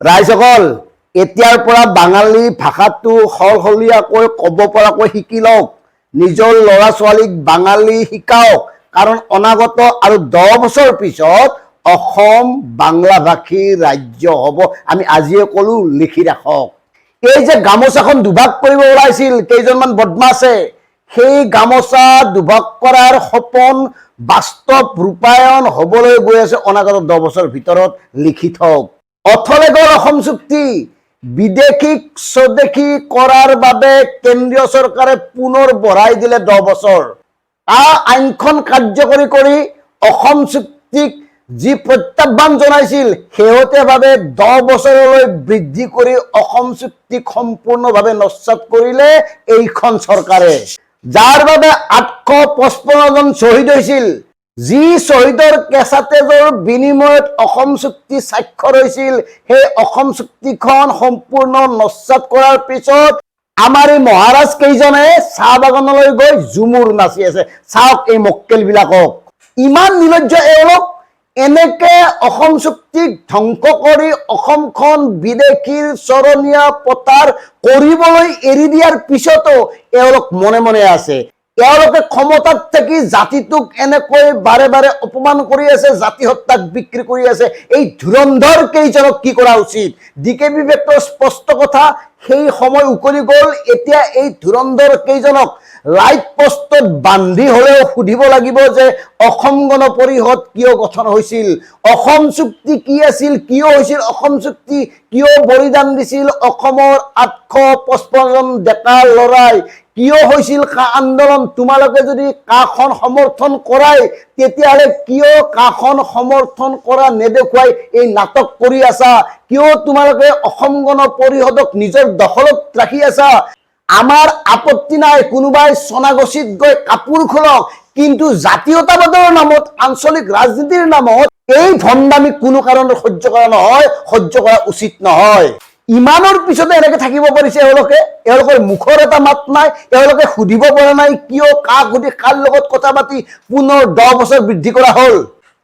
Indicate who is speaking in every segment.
Speaker 1: ৰাইজসকল, এতিয়াৰ পৰা বাঙালী ভাষাটো সলসলীয়াকৈ ক'ব পৰাকৈ শিকি লওক। নিজৰ ল'ৰা ছোৱালীক বাঙালী শিকাওক। কাৰণ অনাগত আৰু দহ বছৰ পিছত অসম বাংলাভাষী ৰাজ্য হ'ব। আমি আজিয়ে ক'লো, লিখি ৰাখক। এই যে গামোচাখন দুভাগ কৰিব ওলাইছিল, কেইজনমান বদমাছে, সেই গামোচা দুভাগ কৰাৰ সপোন বাস্তৱ ৰূপায়ণ হ'বলৈ গৈ আছে অনাগত দহ বছৰ ভিতৰত। লিখি থওক। অথলে অসম চুক্তি। বিদেশীক স্বদেশী কৰাৰ বাবে কেন্দ্ৰীয় চৰকাৰে পুনৰ বঢ়াই দিলে দহ বছৰ। আ আইনখন কাৰ্যকৰী কৰি অসম চুক্তিক যি প্ৰত্যাহ্বান জনাইছিল শেহতীয়াভাৱে দহ বছৰলৈ বৃদ্ধি কৰি অসম চুক্তিক সম্পূৰ্ণভাৱে নস্বাত কৰিলে এইখন চৰকাৰে। যাৰ বাবে আঠশ পঁচপন্ন জন শ্বহীদ হৈছিল। যি শ্বহীদৰ কেঁচা তেজৰ বিনিময়ত অসম চুক্তি স্বাক্ষৰ হৈছিল, সেই অসম চুক্তিখন সম্পূৰ্ণ নস্বাত কৰাৰ পিছত আমাৰ এই মহাৰাজ কেইজনে চাহ বাগানলৈ গৈ ঝুমুৰ নাচি আছে। চাওক এই মক্কেল বিলাকক ইমান নিৰ্লজ্জ এওঁলোক, এনেকে অসম চুক্তিক ধ্বংস কৰি অসমখন বিদেশীৰ চৰণীয়া পতাৰ কৰিবলৈ এৰি দিয়াৰ পিছতো এওঁলোক মনে মনে আছে। এওঁলোকে ক্ষমতাত থাকি জাতিটোক এনেকৈ বাৰে বাৰে অপমান কৰি আছে, জাতি হত্যাক বিক্ৰী কৰি আছে। এই ধুৰন্ধৰ কেইজনক কি কৰা উচিত? ডি কে স্পষ্ট কথা, সেই সময় উকলি গ'ল, এতিয়া এই ধুৰন্ধৰ কেইজনক লাইট পষ্টত বান্ধি হলেও সুধিব লাগিব যে, অসম গণ পৰিষদ কিয় গঠন হৈছিল? অসম চুক্তি কি আছিল? কিয় হৈছিল? অসম চুক্তি কিয় বলিদান দিছিল? অসমৰ আঠশ পঁচপন্ন ডেকা লৰাই কিয় হৈছিল কা আন্দোলন? তোমালোকে যদি কাখন সমৰ্থন কৰাই, তেতিয়াহ'লে কিয় কাখন সমৰ্থন কৰা নেদেখুৱাই এই নাটক কৰি আছা? কিয় তোমালোকে গণ পৰিষদক নিজৰ দখলত ৰাখি আছা? আমাৰ আপত্তি নাই কোনোবাই চনাগছিত গৈ কাপোৰ খোলক, কিন্তু জাতীয়তাবাদৰ নামত, আঞ্চলিক ৰাজনীতিৰ নামত এই ভণ্ডামি কোনো কাৰণত সহ্য কৰা নহয়, সহ্য কৰা উচিত নহয়। ইমানৰ পিছতে এনেকে থাকিব পাৰিছে এওঁলোকে, এওঁলোকৰ মুখৰ এটা মাত নাই, এওঁলোকে সুধিব পৰা নাই কিয় কাক সুধি কাৰ লগত কথা পাতি পুনৰ দহ বছৰ বৃদ্ধি কৰা হ'ল।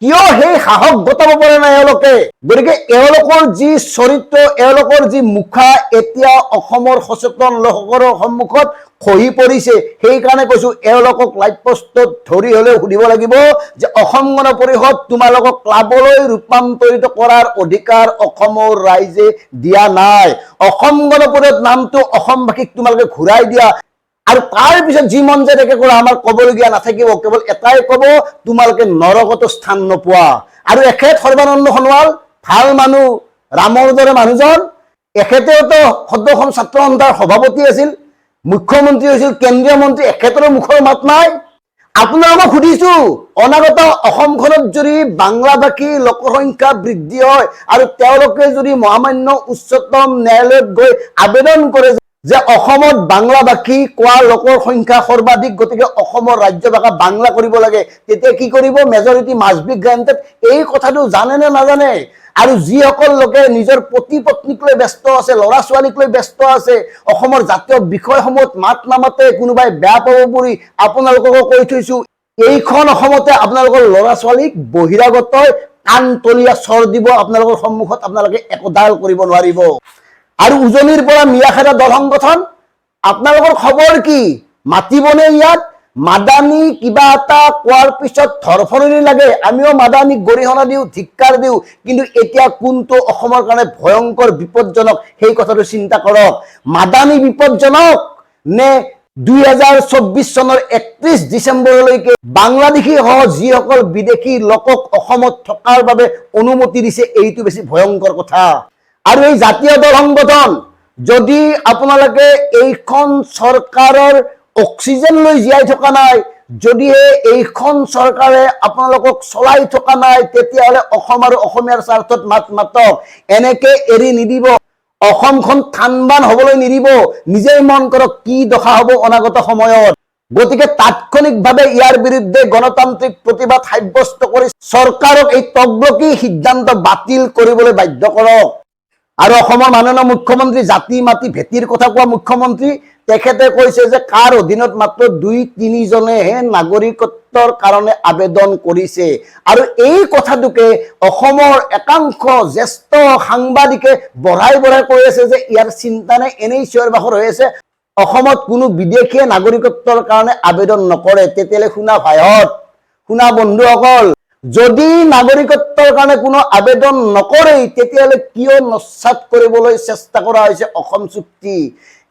Speaker 1: কিয় সেই সাহস গোটাব পৰা নাই এওঁলোকে? গতিকে এওঁলোকৰ যি চৰিত্ৰ, এওঁলোকৰ যি মুখা এতিয়া অসমৰ সচেতন লোকসকলৰ সন্মুখত খহি পৰিছে সেইকাৰণে কৈছো, এওঁলোকক লাইট পষ্টত ধৰি হলেও সুধিব লাগিব যে অসম গণ পৰিষদ তোমালোকক ক্লাবলৈ ৰূপান্তৰিত কৰাৰ অধিকাৰ অসমৰ ৰাইজে দিয়া নাই। অসম গণ পৰিষদ নামটো অসমবাসীক তোমালোকে ঘূৰাই দিয়া। আৰু তাৰ পিছত যি মন যায় তাকে কৰা আমাৰ ক'বলগীয়া নাথাকিব, কেৱল এটাই ক'ব, তোমালোকে নৰকতো স্থান নোপোৱা। আৰু এখেত সৰ্বানন্দ সোণোৱাল, ভালো মানুহ, ৰামৰ দৰে মানুহজন, এখেতেওতো সদ্য অসম ছাত্ৰ সন্থাৰ সভাপতি আছিল, মুখ্যমন্ত্ৰী হৈছিল, কেন্দ্ৰীয় মন্ত্ৰী, এখেতৰো মুখৰ মাত নাই। আপোনালোকক সুধিছো, অনাগত অসমখনত যদি বাংলাভাষী লোকসংখ্যা বৃদ্ধি হয় আৰু তেওঁলোকে যদি মহামান্য উচ্চতম ন্যায়ালয়ত গৈ আবেদন কৰে যে অসমত বাংলাভাষী কোৱা লোকৰ সংখ্যা সৰ্বাধিক, গতিকে অসমৰ ৰাজ্য ভাষা বাংলা কৰিব লাগে। তেতিয়া কি কৰিব? মেজৰিটি মাষ্ট বি এই কথাটো জানে নে নাজানে? আৰু যিসকল লোকে নিজৰ পতি পত্নীক ব্যস্ত আছে, ল'ৰা ছোৱালীক লৈ ব্যস্ত আছে, অসমৰ জাতীয় বিষয়সমূহত মাত নামাতে কোনোবাই বেয়া পাব বুলি আপোনালোককো কৈ থৈছো। এইখন অসমতে আপোনালোকৰ ল'ৰা ছোৱালীক বহিৰাগতই কাণ তলীয়া চৰ দিব আপোনালোকৰ সন্মুখত আপোনালোকে একোডাল কৰিব নোৱাৰিব। আৰু উজনিৰ পৰা মিয়াখেৰা দল সংগঠন, আপোনালোকৰ খবৰ কি? মাতিবনে ইয়াত? মাদানী কিবা এটা কোৱাৰ পিছত ধৰফৰণি লাগে, আমিও মাদানীক গৰিহণা দিওঁ, ধিক্কাৰ দিওঁ, কিন্তু এতিয়া কোনটো অসমৰ কাৰণে ভয়ংকৰ বিপদজনক সেই কথাটো চিন্তা কৰক। মাদানী বিপদজনক নে দুই হাজাৰ চৌব্বিছ চনৰ একত্ৰিছ ডিচেম্বৰলৈকে বাংলাদেশী সহ যিসকল বিদেশি লোকক অসমত থকাৰ বাবে অনুমতি দিছে, এইটো বেছি ভয়ংকৰ কথা। আৰু এই জাতীয় দল সংগঠন, যদি আপোনালোকে এইখন চৰকাৰৰ অক্সিজেন লৈ জীয়াই থকা নাই, যদিহে এইখন চৰকাৰে আপোনালোকক চলাই থকা নাই, তেতিয়াহ'লে অসম আৰু অসমীয়াৰ স্বাৰ্থত মাত এনেকে এৰি নিদিব। অসমখন থানবান হবলৈ নিদিব। নিজেই মন কৰক কি দশা হ'ব অনাগত সময়ত। গতিকে তাৎক্ষণিকভাৱে ইয়াৰ বিৰুদ্ধে গণতান্ত্ৰিক প্ৰতিবাদ সাব্যস্ত কৰি চৰকাৰক এই তগলকী সিদ্ধান্ত বাতিল কৰিবলৈ বাধ্য কৰক। আৰু অসমৰ মাননীয় মুখ্যমন্ত্ৰী জাতি মাতি ভেটিৰ কথা কোৱা মুখ্যমন্ত্ৰী, তেখেতে কৈছে যে কাৰ অধীনত মাত্ৰ দুই, তিনিজনেহে নাগৰিকত্বৰ কাৰণে আবেদন কৰিছে। আৰু এই কথাটোকে অসমৰ একাংশ জ্যেষ্ঠ সাংবাদিকে বঢ়াই বঢ়াই কৈ আছে যে ইয়াৰ চিন্তা নাই এনেই চিঞৰ বাখৰ হৈ আছে। অসমত কোনো বিদেশীয়ে নাগৰিকত্বৰ কাৰণে আবেদন নকৰে। তেতিয়াহ'লে শুনা ভাইহঁত, শুনা বন্ধুসকল যদি নাগৰিকত্বৰ কাৰণে কোনো আবেদন নকৰেই, তেতিয়াহ'লে কিয় নস্বাত কৰিবলৈ চেষ্টা কৰা হৈছে অসম চুক্তি?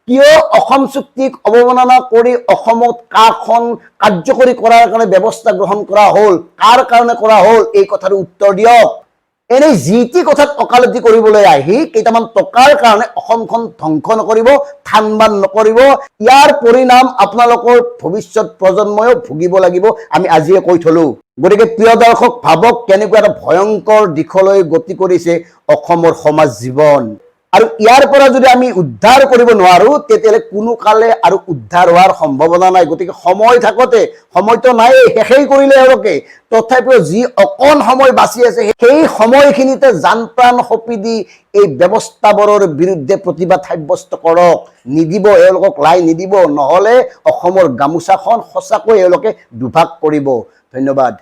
Speaker 1: কিয় অসম চুক্তিক অৱমাননা কৰি অসমত কাখন কাৰ্যকৰী কৰাৰ কাৰণে ব্যৱস্থা গ্ৰহণ কৰা হ'ল? কাৰ কাৰণে কৰা হ'ল? এই কথাটো উত্তৰ দিয়ক। এনেই যি টি কথাত অকালতি কৰিবলৈ আহি কেইটামান টকাৰ কাৰণে অসমখন ধ্বংস নকৰিব থান বান নকৰিব, ইয়াৰ পৰিণাম আপোনালোকৰ ভৱিষ্যত প্ৰজন্ময়ো ভুগিব লাগিব, আমি আজিয়ে কৈ থলো। গতিকে প্ৰিয় দৰ্শক, ভাবক কেনেকুৱা এটা ভয়ংকৰ দিশলৈ গতি কৰিছে অসমৰ সমাজ জীৱন। আৰু ইয়াৰ পৰা যদি আমি উদ্ধাৰ কৰিব নোৱাৰো, তেতিয়াহ'লে কোনো কালে আৰু উদ্ধাৰ হোৱাৰ সম্ভাৱনা নাই। গতিকে সময় থাকোতে সময়তো নাই শেষেই কৰিলে এওঁলোকে তথাপিও যি অকণ সময় বাচি আছে, সেই সময়খিনিতে জান প্ৰাণ সঁপি দি এই ব্যৱস্থাবোৰৰ বিৰুদ্ধে প্ৰতিবাদ সাব্যস্ত কৰক। নিদিব, এওঁলোকক লাই নিদিব। নহ'লে অসমৰ গামোচাখন সঁচাকৈ এওঁলোকে দুভাগ কৰিব। ধন্যবাদ।